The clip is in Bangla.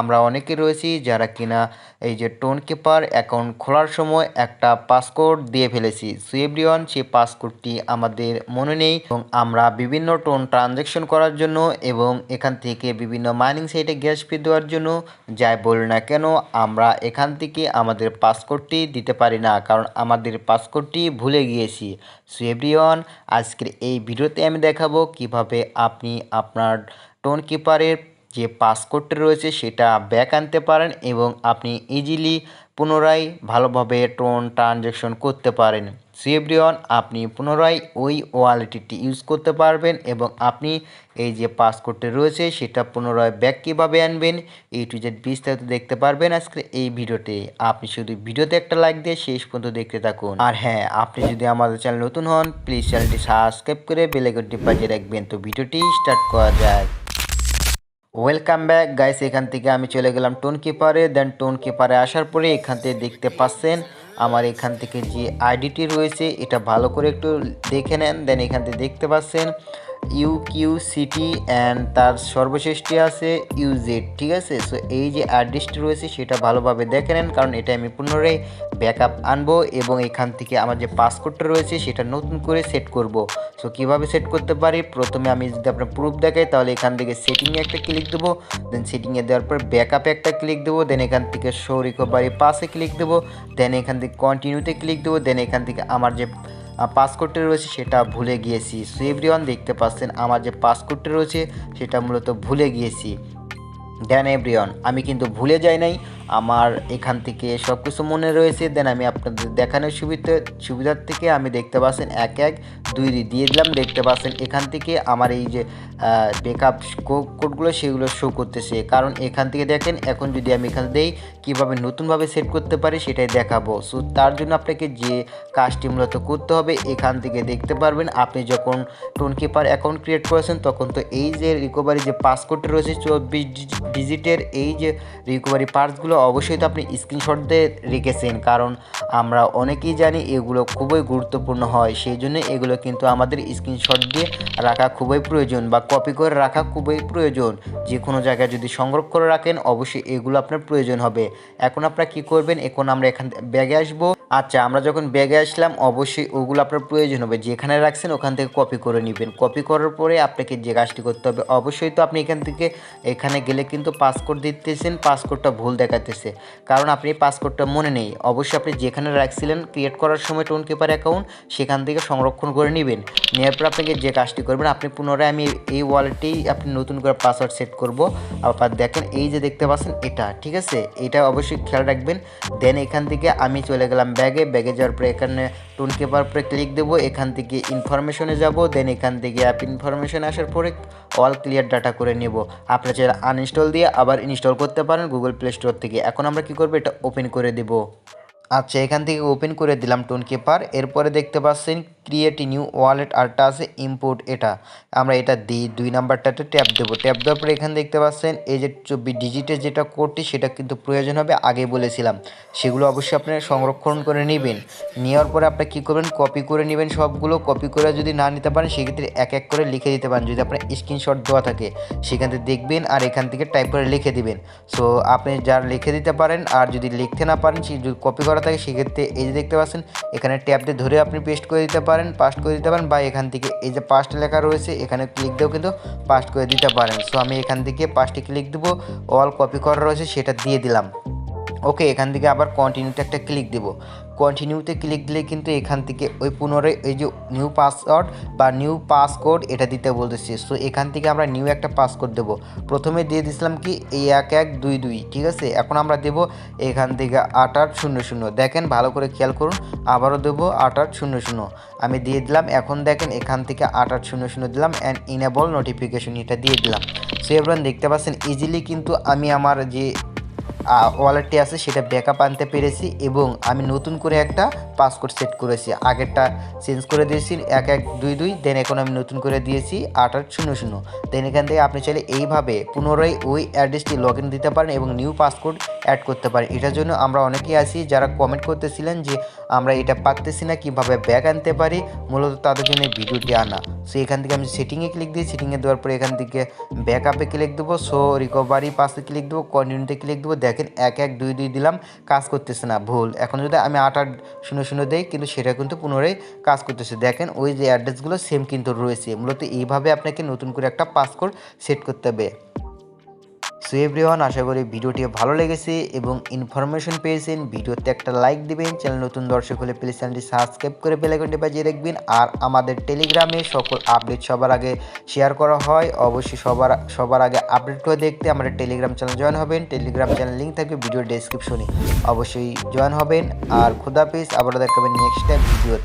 আমরা অনেকে রয়েছি যারা কিনা এই যে টোন কিপার অ্যাকাউন্ট খোলার সময় একটা পাসকোড দিয়ে ফেলেছি। সো সেই পাসকোডটি আমাদের মনে নেই এবং আমরা বিভিন্ন টোন ট্রানজ্যাকশন করার জন্য এবং এখান থেকে বিভিন্ন মাইনিং সাইটে গ্যাস ফি দেওয়ার জন্য যাই বলি না কেন, আমরা এখান থেকে আমাদের পাসকোডটি দিতে পারি না কারণ আমাদের পাসকোডটি ভুলে গিয়েছি। সো এভরিওয়ান, আজকের এই ভিডিওতে আমি দেখাবো কীভাবে আপনি আপনার টোন কিপারের যে পাসকোডটা রয়েছে সেটা ব্যাক আনতে পারেন এবং আপনি ইজিলি পুনরায় ভালোভাবে টোন ট্রানজ্যাকশন করতে পারেন। সো আপনি পুনরায় ওই ওয়ালেটটি ইউজ করতে পারবেন এবং আপনি এই যে পাসকোডটি রয়েছে সেটা পুনরায় ব্যাক কীভাবে আনবেন এই টু জেড বিস্তারিত দেখতে পারবেন আজকে এই ভিডিওতে। আপনি শুধু ভিডিওতে একটা লাইক দিয়ে শেষ পর্যন্ত দেখতে থাকুন। আর হ্যাঁ আপনি যদি আমাদের চ্যানেল নতুন হন প্লিজ চ্যানেলটি সাবস্ক্রাইব করে বেলাইকনটি বাজিয়ে রাখবেন। তো ভিডিওটি স্টার্ট করা যায় ওয়েলকাম ব্যাক গাইস এখান থেকে আমি চলে গেলাম টোন কিপারে দেন টোন কিপারে আসার পরে এখান থেকে দেখতে পাচ্ছেন, আমার এখান থেকে যে আইডিটি রয়েছে, এটা ভালো করে একটু দেখে নেন। দেন এখান থেকে দেখতে পাচ্ছেন ইউ কিউ সিটি অ্যান্ড তার সর্বশেষটি আছে ইউজেড ঠিক আছে? সো এই যে অ্যাড্রেসটি রয়েছে, সেটা ভালোভাবে দেখে নেন, কারণ এটা আমি পুনরায় ব্যাকআপ আনব এবং এখান থেকে আমার যে পাসকোডটা রয়েছে, সেটা নতুন করে সেট করব। সো কীভাবে সেট করতে পারি? প্রথমে আমি যদি আপনার প্রুফ দেখাই, তাহলে এখান থেকে সেটিংয়ে একটা ক্লিক দেবো দেন সেটিংয়ে দেওয়ার পর ব্যাকআপে একটা ক্লিক দেবো দেন এখান থেকে শো রিকভারি পাসে ক্লিক দেবো দেন এখান থেকে কন্টিনিউতে ক্লিক দেবো দেন এখান থেকে আমার যে পাসকোডটা রয়েছে সেটা ভুলে গিয়েছি। সো এভরিওয়ান দেখতে পাচ্ছেন, আমার যে পাসকোডটি রয়েছে, সেটা মূলত ভুলে গিয়েছি। দেন এভরিওয়ান আমি কিন্তু ভুলে যাই নাই। আমার এখান থেকে সব কিছু মনে রয়েছে। দেন আমি আপনাদের দেখানোর সুবিধা, সুবিধার থেকে আমি দেখতে পাচ্ছেন এক এক দুই দিয়ে দিলাম। দেখতে পাচ্ছেন এখান থেকে আমার এই যে বেকআপ কোডগুলো সেগুলো শো করতেছে। কারণ এখান থেকে দেখেন, এখন যদি আমি এখানে দেই, কীভাবে নতুনভাবে সেট করতে পারি সেটাই দেখাবো। সো তার জন্য আপনাকে যে কাজটি মূলত করতে হবে, এখান থেকে দেখতে পারবেন আপনি যখন টোন কিপার অ্যাকাউন্ট ক্রিয়েট করেছেন, তখন তো এই যে রিকভারি যে পাসকোডটা রয়েছে, চব্বিশ ডিজিটের এই যে রিকভারি পার্টসগুলো অবশ্যই তো আপনি স্ক্রিনশট দিয়ে রেখেছেন, কারণ আমরা অনেকেই জানি এগুলো খুবই গুরুত্বপূর্ণ হয়, সেই জন্য এগুলো কিন্তু আমাদের স্ক্রিনশট দিয়ে রাখা খুবই প্রয়োজন বা কপি করে রাখা খুবই প্রয়োজন। যে কোনো জায়গায় যদি সংগ্রহ করে রাখেন, অবশ্যই এগুলো আপনার প্রয়োজন হবে। এখন আপনারা কি করবেন? এখন আমরা এখান ব্যাগে আসব। আচ্ছা আমরা যখন ব্যাগে আসলাম, অবশ্যই ওগুলো আপনার প্রয়োজন হবে। যেখানে রাখছেন, ওখান থেকে কপি করে নেবেন। কপি করার পরে আপনাকে যে কাজটি করতে হবে, অবশ্যই তো আপনি এখান থেকে, এখানে গেলে কিন্তু পাসকোড দিতেছেন পাসকোডটা ভুল দেখাতেছে কারণ আপনি পাসপোর্টটা মনে নেই। অবশ্যই আপনি যেখানে রাখছিলেন ক্রিয়েট করার সময় টোন কিপার অ্যাকাউন্ট সেখান থেকে সংরক্ষণ করে নেবেন। নেওয়ার পর আপনাকে যে কাজটি করবেন, আপনি পুনরায় আমি এই ওয়ালেটেই আপনি নতুন করে পাসওয়ার্ড সেট করব। আবার দেখেন এই যে দেখতে পাচ্ছেন এটা, ঠিক আছে? এটা অবশ্যই খেয়াল রাখবেন। দেন এখান থেকে আমি চলে গেলাম ব্যাগে ব্যাগে যাওয়ার পরে এখানে টোন পেপার পরে ক্লিক দেবো। এখান থেকে ইনফরমেশনে যাব। দেন এখান থেকে অ্যাপ ইনফরমেশন আসার পরে অল ক্লিয়ার ডাটা করে নেব। আপনারা চাইলে আনইনস্টল দিয়ে আবার ইনস্টল করতে পারেন গুগল প্লে স্টোর থেকে। এখন আমরা কি করব? এটা ওপেন করে দেব। আচ্ছা এখান থেকে ওপেন করে দিলাম টোন কিপার এরপরে দেখতে পাচ্ছেন ক্রিয়েট নিউ ওয়ালেট আরটা আছে ইম্পোর্ট এটা। আমরা এটা দিই, দুই নাম্বারটাতে ট্যাপ দেবো। ট্যাপ দেওয়ার পরে এখানে দেখতে পাচ্ছেন, এই যে চব্বিশ ডিজিটের যেটা কোডটি সেটা কিন্তু প্রয়োজন হবে, আগে বলেছিলাম। সেগুলো অবশ্যই আপনারা সংরক্ষণ করে নেবেন। নেওয়ার পরে আপনার কী করবেন কপি করে নেবেন সবগুলো। কপি করে যদি না নিতে পারেন, সেক্ষেত্রে এক এক করে লিখে দিতে পারেন। যদি আপনার স্ক্রিনশট দেওয়া থাকে, সেখান থেকে দেখবেন আর এখান থেকে টাইপ করে লিখে দিবেন। সো আপনি যার লিখে দিতে পারেন আর যদি লিখতে না পারেন, সে যদি কপি করা থাকে, সেক্ষেত্রে এই যে দেখতে পাচ্ছেন, এখানে ট্যাপ দিয়ে ধরে আপনি পেস্ট করে দিতে পারেন। পাস্ট করে দিতে পারেন, বা এখান থেকে এই যে পাস্ট লেখা রয়েছে, এখানে ক্লিক দিয়েও কিন্তু পাস্ট করে দিতে পারেন। সো আমি এখান থেকে পাস্টে ক্লিক দেবো অল কপি করা রয়েছে, সেটা দিয়ে দিলাম। ওকে, এখান থেকে আবার কন্টিনিউতে একটা ক্লিক দেবো। কন্টিনিউতে ক্লিক দিলে কিন্তু এখান থেকে ওই পুনরায় এই যে নিউ পাসওয়ার্ড বা নিউ পাসকোড এটা দিতে বলতেছি। সো এখান থেকে আমরা নিউ একটা পাসকোড দেবো। প্রথমে দিয়ে দিয়েছিলাম কি এই এক এক দুই দুই, ঠিক আছে? এখন আমরা দেবো এখান থেকে আট আট শূন্য শূন্য। দেখেন, ভালো করে খেয়াল করুন, আবারও দেবো আট আট শূন্য শূন্য। আমি দিয়ে দিলাম, এখন দেখেন এখান থেকে আট আট শূন্য শূন্য দিলাম অ্যান্ড ইনেবল নোটিফিকেশন এটা দিয়ে দিলাম। সো এবার দেখতে পাচ্ছেন ইজিলি কিন্তু আমি আমার যে ওয়ালেটটি আছে সেটা ব্যাকআপ আনতে পেরেছি এবং আমি নতুন করে একটা পাসকোড সেট করেছি। আগেরটা চেঞ্জ করে দিয়েছি, এক এক দুই দুই দেন এখন আমি নতুন করে দিয়েছি আট আট শূন্য শূন্য। দেন এখান থেকে আপনি চাইলে এইভাবে পুনরায় ওই অ্যাড্রেসটি লগ দিতে পারেন এবং নিউ পাসকোড অ্যাড করতে পারেন। এটার জন্য আমরা অনেকেই আছি যারা কমেন্ট করতেছিলেন যে আমরা এটা পারতেছি না, কীভাবে ব্যাগ আনতে পারি, মূলত তাদের জন্য ভিডিওটি আনা। সো এখান থেকে আমি সেটিংয়ে ক্লিক দিই সেটিংয়ে দেওয়ার পরে এখান থেকে ব্যাক আপে ক্লিক দেবো সো রিকভারি পাসে ক্লিক দেবো কন্টিনিউতে ক্লিক দেবো। দেখেন এক এক দুই দুই দিলাম, কাজ করতেছে না, ভুল। এখন যদি আমি আট আট শূন্য শূন্য দেয়, কিন্তু সেটা কিন্তু পুনরায় কাজ করতেছে। দেখেন, ওই যে অ্যাড্রেসগুলো সেম কিন্তু রয়েছে। মূলত এইভাবে আপনাকে নতুন করে একটা পাসকোড সেট করতে হবে। সো এভরিওয়ান, আশা করি ভিডিওটি ভালো লেগেছে এবং ইনফরমেশন পেয়েছেন। ভিডিওতে একটা লাইক দিবেন চ্যানেল নতুন দর্শক হলে প্লিজ চ্যানেলটি সাবস্ক্রাইব করে বেলাইকনটি বাজিয়ে রাখবেন। আর আমাদের টেলিগ্রামে সকল আপডেট সবার আগে শেয়ার করা হয়। অবশ্যই সবার সবার আগে আপডেট করে দেখতে আমাদের টেলিগ্রাম চ্যানেল জয়েন হবেন। টেলিগ্রাম চ্যানেল লিঙ্ক থাকবে ভিডিও ডেসক্রিপশনে অবশ্যই জয়েন হবেন। আর খুদাপিস আবারও দেখাবেন নেক্সট টাইম ভিডিওতে।